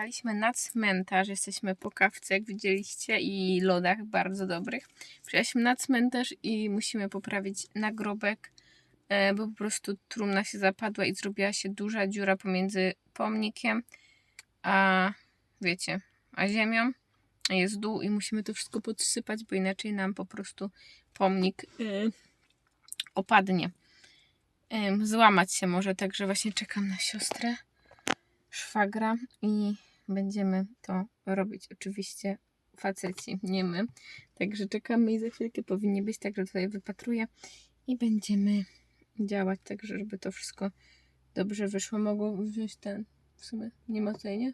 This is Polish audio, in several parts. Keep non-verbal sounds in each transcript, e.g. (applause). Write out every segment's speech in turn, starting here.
Przyjechaliśmy na cmentarz, jesteśmy po kawce, jak widzieliście, i lodach bardzo dobrych. Przyjechaliśmy na cmentarz i musimy poprawić nagrobek, e, bo po prostu trumna się zapadła i zrobiła się duża dziura pomiędzy pomnikiem a, wiecie, a ziemią. Jest dół i musimy to wszystko podsypać, bo inaczej nam po prostu pomnik y, opadnie. Złamać się może, także właśnie czekam na siostrę szwagra i będziemy to robić. Oczywiście faceci, nie my. Także czekamy i za chwilkę powinni być, także tutaj wypatruję i będziemy działać, także żeby to wszystko dobrze wyszło. Mogło wziąć ten, w sumie nie ma tutaj, nie?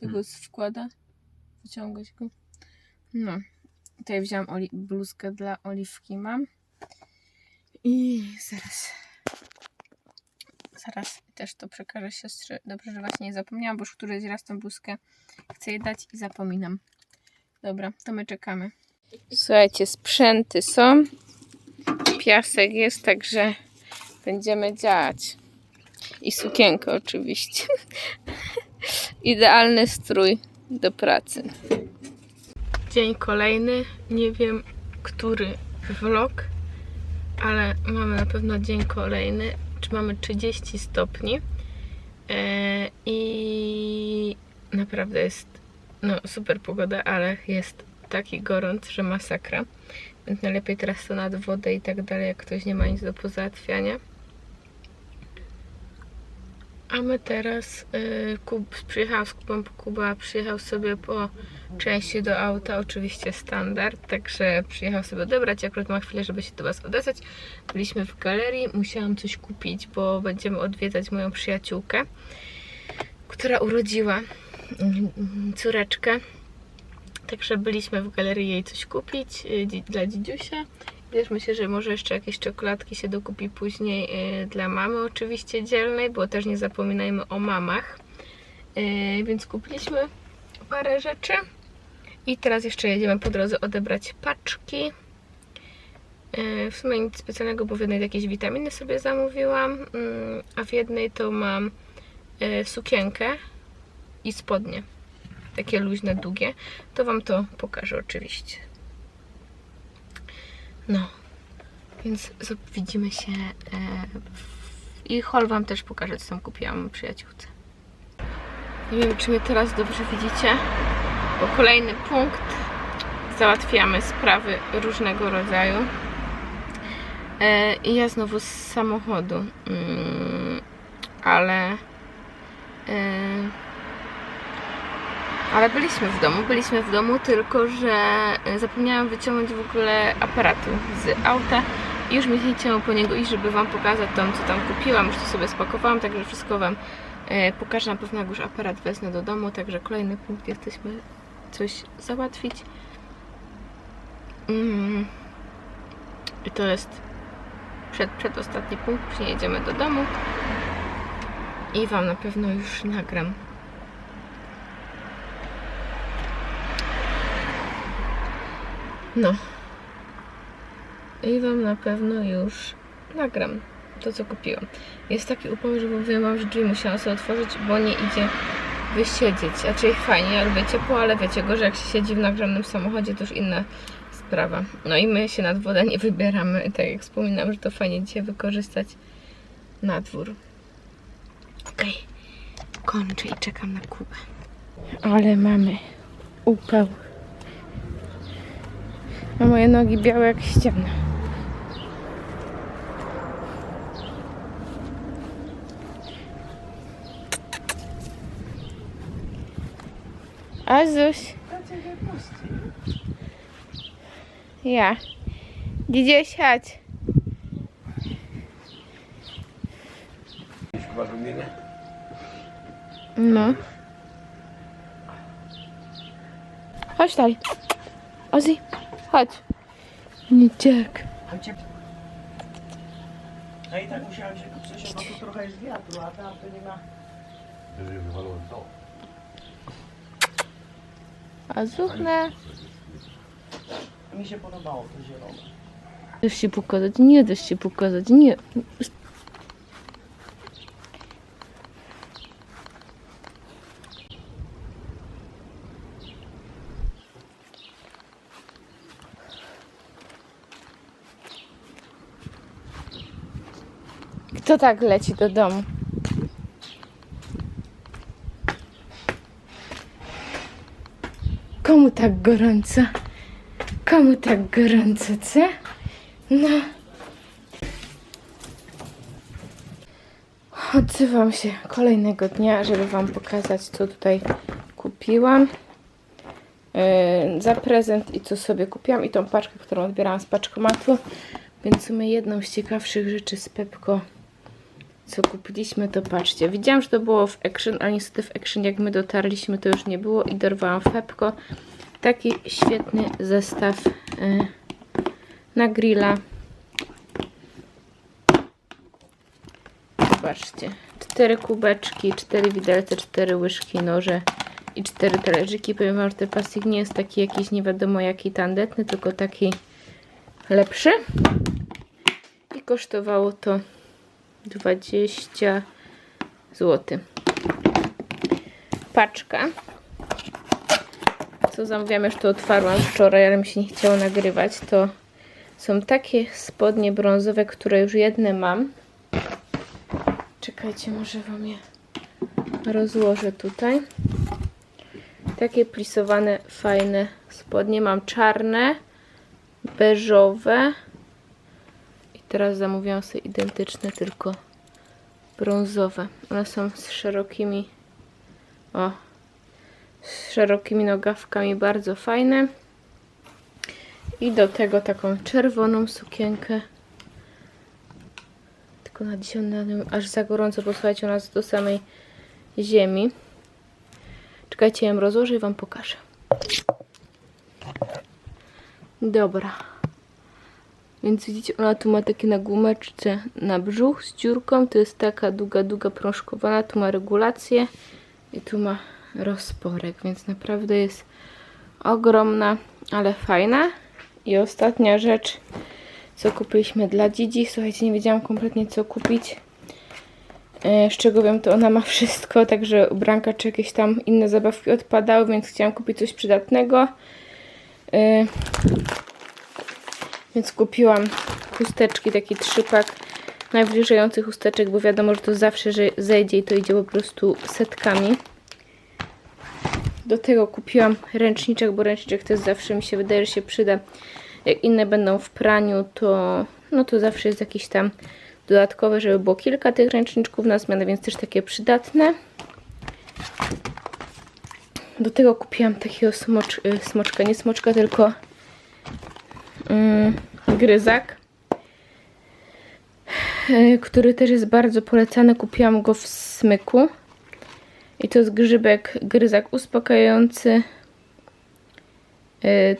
Tego z wkłada, wyciągać go. No, tutaj wziąłam bluzkę dla Oliwki mam i zaraz Zaraz też to przekażę siostrze. Dobrze, że właśnie nie zapomniałam, bo już któryś raz tą bluzkę chcę jej dać i zapominam. Dobra, to my czekamy. Słuchajcie, sprzęty są. Piasek jest, także będziemy działać. I sukienkę oczywiście. (laughs) Idealny strój do pracy. Dzień kolejny. Nie wiem, który vlog, ale mamy na pewno dzień kolejny czy mamy 30 stopni e, i naprawdę jest no, super pogoda, ale jest taki gorąc, że masakra. Więc najlepiej teraz to nad wodę i tak dalej, jak ktoś nie ma nic do pozałatwiania. A my teraz y, Kub przyjechał z Kubą, Kuba przyjechał sobie po części do auta, oczywiście standard, także przyjechał sobie odebrać, akurat ma chwilę, żeby się do Was odezwać. Byliśmy w galerii, musiałam coś kupić, bo będziemy odwiedzać moją przyjaciółkę, która urodziła mm, córeczkę. Także byliśmy w galerii jej coś kupić y, dla dzidziusia. Wiesz, myślę, że może jeszcze jakieś czekoladki się dokupi później y, dla mamy oczywiście dzielnej, bo też nie zapominajmy o mamach. Y, więc kupiliśmy parę rzeczy. I teraz jeszcze jedziemy po drodze odebrać paczki. Y, w sumie nic specjalnego, bo w jednej jakieś witaminy sobie zamówiłam, mm, a w jednej to mam sukienkę i spodnie. Takie luźne, długie. To Wam to pokażę oczywiście. No, więc widzimy się e, i hol Wam też pokażę, co tam kupiłam przyjaciółce. Nie wiem, czy mnie teraz dobrze widzicie, bo kolejny punkt. Załatwiamy sprawy różnego rodzaju. E, I ja znowu z samochodu, mm, ale... Ale byliśmy w domu, byliśmy w domu, tylko że e, zapomniałam wyciągnąć w ogóle aparatu z auta i już mi się chciało po niego iść, żeby Wam pokazać to, co tam kupiłam. Już to sobie spakowałam, także wszystko Wam e, pokażę na pewno, jak już aparat wezmę do domu. Także kolejny punkt, jesteśmy coś załatwić. Mm. I to jest przed, przedostatni punkt, później jedziemy do domu i Wam na pewno już nagram No. I Wam na pewno już nagram to, co kupiłam. Jest taki upał, że mówiłam Wam, że drzwi musiałam sobie otworzyć, bo nie idzie wysiedzieć. Znaczy fajnie, ja lubię ciepło, ale wiecie, gorzej jak się siedzi w nagrzanym samochodzie, to już inna sprawa. No i my się nad wodę nie wybieramy. Tak jak wspominam, że to fajnie dzisiaj wykorzystać na dwór. Okej. Kończę i czekam na Kubę. Ale mamy upał. A moje nogi białe jak ściana. Azuś. Ja. Chyba wymienię. No. Chodź dalej. Ozzy, chodź. Niciek. Chodźcie. No i tak musiałem się kupić, bo tu trochę jest wiatru, a tam to nie ma. Wywalałem to. A zuchnę. Mi się podobało to zielone. Dasz się pokazać, nie dasz się pokazać, nie. Kto tak leci do domu? Komu tak gorąco? Komu tak gorąco, co? No. Odzywam się kolejnego dnia, żeby Wam pokazać, co tutaj kupiłam yy, za prezent i co sobie kupiłam i tą paczkę, którą odbierałam z paczkomatu. Więc w sumie jedną z ciekawszych rzeczy z Pepko, co kupiliśmy, to patrzcie. Widziałam, że to było w Action, ale niestety w Action jak my dotarliśmy, to już nie było i dorwałam w Pepko taki świetny zestaw yy, na grilla. Zobaczcie. Cztery kubeczki, cztery widelce, cztery łyżki, noże i cztery talerzyki. Powiem Wam, że ten plastik nie jest taki jakiś nie wiadomo jaki tandetny, tylko taki lepszy. I kosztowało to 20 zł. Paczka. Co zamówiłam, już to otwarłam wczoraj, ale mi się nie chciało nagrywać. To są takie spodnie brązowe, które już jedne mam. Czekajcie, może Wam je rozłożę tutaj. Takie plisowane, fajne spodnie. Mam czarne, beżowe. Teraz zamówiłam sobie identyczne, tylko brązowe. One są z szerokimi, o, z szerokimi nogawkami, bardzo fajne. I do tego taką czerwoną sukienkę. Tylko na dzisiaj na nią aż za gorąco, bo słuchajcie, ona do samej ziemi. Czekajcie, ja ją rozłożę i Wam pokażę. Dobra. Więc widzicie, ona tu ma takie na gumeczce na brzuch z dziurką. To jest taka długa, długa prążkowana. Tu ma regulację i tu ma rozporek, więc naprawdę jest ogromna, ale fajna. I ostatnia rzecz, co kupiliśmy dla Dzidzi. Słuchajcie, nie wiedziałam kompletnie co kupić. E, Z czego wiem, to ona ma wszystko, (laughs) także ubranka czy jakieś tam inne zabawki odpadały, więc chciałam kupić coś przydatnego. Więc kupiłam chusteczki, taki trzypak najbliżających chusteczek, bo wiadomo, że to zawsze że zejdzie i to idzie po prostu setkami. Do tego kupiłam ręczniczek, bo ręczniczek też zawsze mi się wydaje, że się przyda. Jak inne będą w praniu, to no to zawsze jest jakiś tam dodatkowy, żeby było kilka tych ręczniczków na zmianę, więc też takie przydatne. Do tego kupiłam takiego smocz, y, smoczka, nie smoczka, tylko mm, gryzak, y, który też jest bardzo polecany. Kupiłam go w smyku. I to jest grzybek, gryzak uspokajający.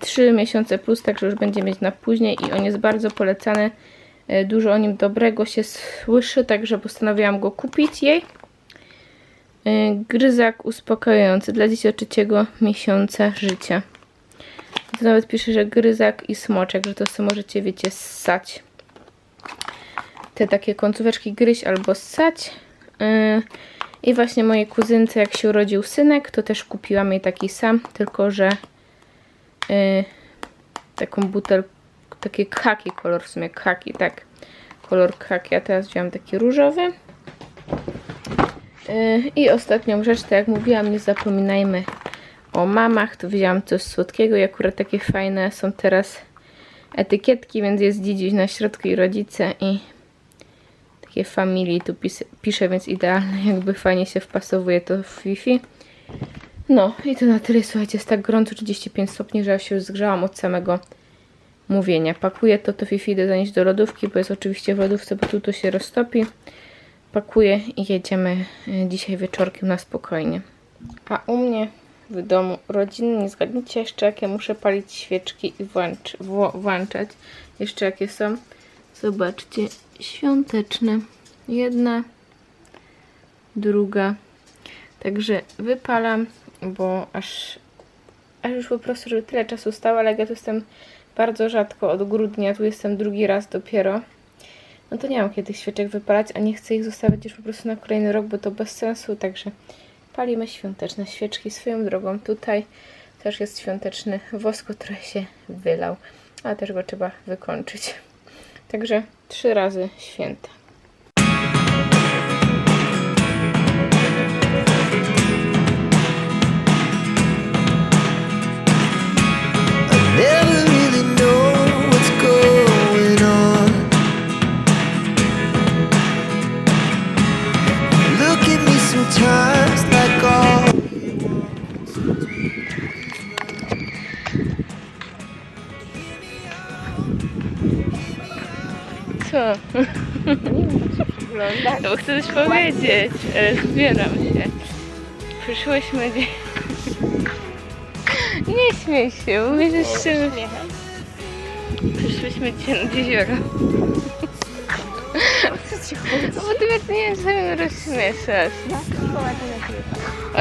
3 miesiące plus, także już będzie mieć na później i on jest bardzo polecany. Y, Dużo o nim dobrego się słyszy, także postanowiłam go kupić jej. Gryzak uspokajający dla dzieci od trzeciego miesiąca życia. To nawet pisze, że gryzak i smoczek, że to sobie możecie, wiecie, ssać. Te takie końcóweczki gryźć albo ssać. Y, I właśnie mojej kuzynce, jak się urodził synek, to też kupiłam jej taki sam, tylko że y, taką butelkę, taki khaki kolor, w sumie khaki, tak. Kolor khaki, a teraz wziąłam taki różowy. Y, I ostatnią rzecz, tak jak mówiłam, nie zapominajmy o mamach. Tu wzięłam coś słodkiego i akurat takie fajne są teraz etykietki, więc jest dzidziuś na środku i rodzice i takie familii tu pis piszę, więc idealne, (laughs) jakby fajnie się wpasowuje to w Wi-Fi. No i to na tyle, słuchajcie, jest tak gorąco 35 stopni, że ja się już zgrzałam od samego mówienia. Pakuję to, to Wi-Fi idę zanieść do lodówki, bo jest oczywiście w lodówce, bo tu to się roztopi. Pakuję i jedziemy e, dzisiaj wieczorkiem na spokojnie. A u mnie w domu rodzinnie, zgadnijcie jeszcze jakie muszę palić świeczki i włącz, włączać. Jeszcze jakie są. Zobaczcie, świąteczne. Jedna, druga. Także wypalam, bo aż, aż już po prostu, żeby tyle czasu stało, ale ja tu jestem bardzo rzadko od grudnia, tu jestem drugi raz dopiero. No to nie mam kiedy świeczek wypalać, a nie chcę ich zostawiać już po prostu na kolejny rok, bo to bez sensu, także palimy świąteczne świeczki swoją drogą. Tutaj też jest świąteczny wosk, który się wylał, ale też go trzeba wykończyć. Także trzy razy święta. No bo chcę coś powiedzieć, ale zbieram się. Przyszłyśmy gdzie... Nie śmiej się, bo mnie się. Przyszłyśmy dzisiaj nad jezioro. No bo ty mnie nie wiem,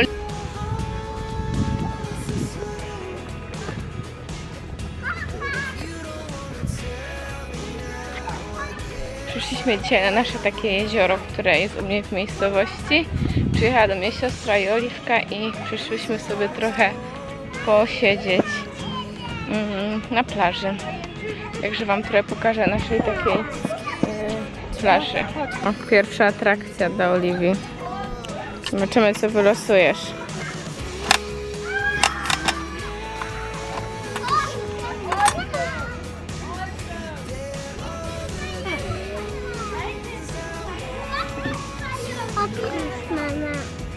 co Przyszliśmy dzisiaj na nasze takie jezioro, które jest u mnie w miejscowości. Przyjechała do mnie siostra i Oliwka i przyszłyśmy sobie trochę posiedzieć mm, na plaży. Także Wam trochę pokażę naszej takiej y, plaży. Pierwsza atrakcja dla Oliwii. Zobaczymy co wylosujesz.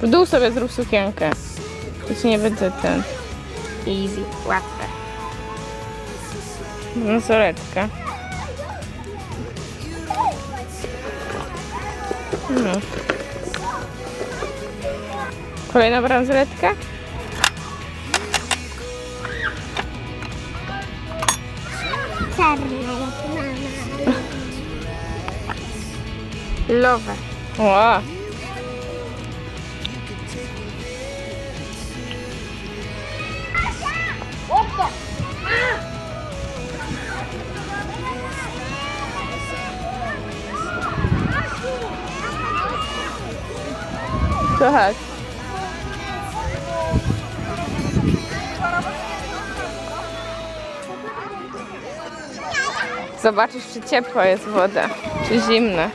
W dół sobie zrób sukienkę. To ci nie będzie ten. Easy, łatwe. Bransoletka. No. Kolejna bransoletka? Lowe. Ła. Słuchaj. Zobaczysz, czy ciepła jest woda, czy zimna.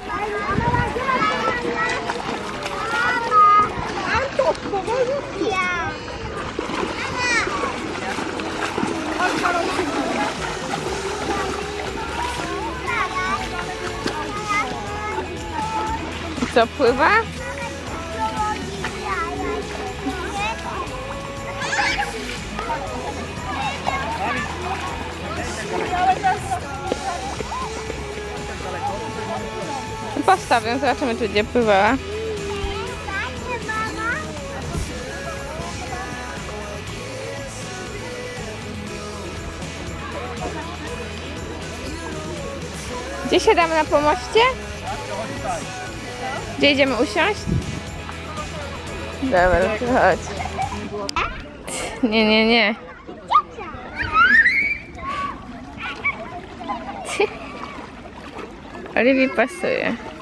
Co pływa? Postawię, zobaczymy czy gdzie pływała. Gdzie siadamy na pomoście? Gdzie idziemy usiąść? Dobra, to chodź. Nie, nie, nie. Oliwii pasuje.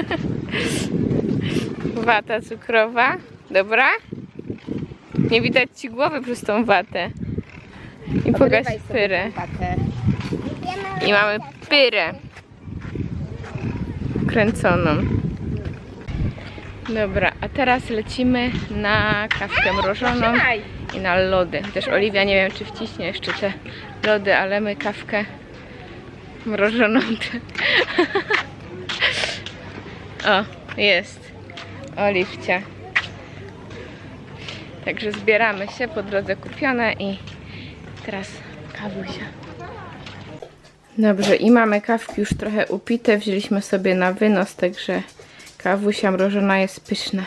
(laughs) Wata cukrowa. Dobra? Nie widać ci głowy przez tą watę. I pokaż pyrę. I mamy pyrę. Kręconą. Dobra, a teraz lecimy na kawkę mrożoną i na lody. Też Oliwia nie wiem czy wciśnie jeszcze te lody, ale my kawkę mrożoną. (laughs) o, jest. Oliwcia. Także zbieramy się po drodze kupione i teraz kawusia. Dobrze, i mamy kawki już trochę upite. Wzięliśmy sobie na wynos, także kawusia mrożona jest pyszna.